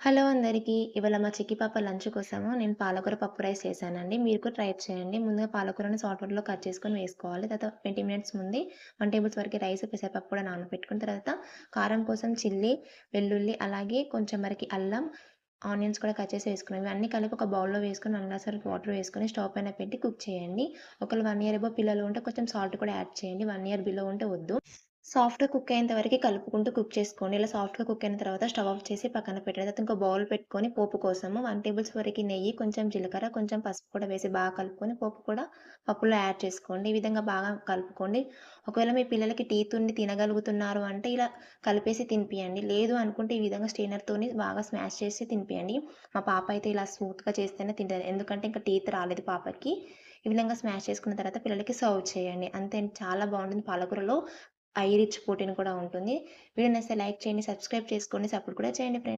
Hello అందరికీ. ఇవాళ మా చిక్కి పాప లంచ్ కోసము నేను పాలకూర పప్పు రైస్ చేశానండి. మీరు కూడా ట్రై చేయండి. ముందుగా పాలకూరని సాల్ట్ వాటర్‌లో కట్ చేసుకొని వేసుకోవాలి. తర్వాత 20 మినిట్స్ ముందు వన్ టేబుల్స్ వరకు రైస్, పెసరపప్పు కూడా నానబెట్టుకున్న తర్వాత కారం కోసం చిల్లీ, వెల్లుల్లి అలాగే కొంచెం వరకు అల్లం, ఆనియన్స్ కూడా కట్ చేసి వేసుకున్నాం. ఇవన్నీ కలిపి ఒక బౌల్‌లో వేసుకొని వన్ గ్లాస్ వరకు వాటర్ వేసుకొని స్టవ్ పైన పెట్టి కుక్ చేయండి. ఒకవేళ వన్ ఇయర్ ఎబో పిల్లలు ఉంటే కొంచెం సాల్ట్ కూడా యాడ్ చేయండి. వన్ ఇయర్ బిలో ఉంటే వద్దు. సాఫ్ట్‌గా కుక్ అయ్యేంత వరకు కలుపుకుంటూ కుక్ చేసుకోండి. ఇలా సాఫ్ట్‌గా కుక్ అయిన తర్వాత స్టవ్ ఆఫ్ చేసి పక్కన పెట్టండి. తర్వాత ఇంకో బౌల్ పెట్టుకొని పోపు కోసము వన్ టేబుల్స్ వరకు నెయ్యి, కొంచెం జీలకర్ర, కొంచెం పసుపు కూడా వేసి బాగా కలుపుకొని పోపు కూడా పప్పులో యాడ్ చేసుకోండి. ఈ విధంగా బాగా కలుపుకోండి. ఒకవేళ మీ పిల్లలకి టీ తుండి తినగలుగుతున్నారు అంటే ఇలా కలిపేసి తినిపియండి. లేదు అనుకుంటే ఈ విధంగా స్ట్రెయినర్‌తోని బాగా స్మాష్ చేసి తినిపియండి. మా పాప అయితే ఇలా స్మూత్‌గా చేస్తేనే తింటారు ఎందుకంటే ఇంకా టీత్ రాలేదు పాపకి. ఈ విధంగా స్మాష్ చేసుకున్న తర్వాత పిల్లలకి సర్వ్ చేయండి. అంతే అండి. చాలా బాగుంటుంది. పాలకూరలో ఐ రిచ్ ప్రోటీన్ కూడా ఉంటుంది. వీడియో నచ్చితే లైక్ చేయండి, సబ్స్క్రైబ్ చేసుకోండి, సపోర్ట్ కూడా చేయండి ఫ్రెండ్స్.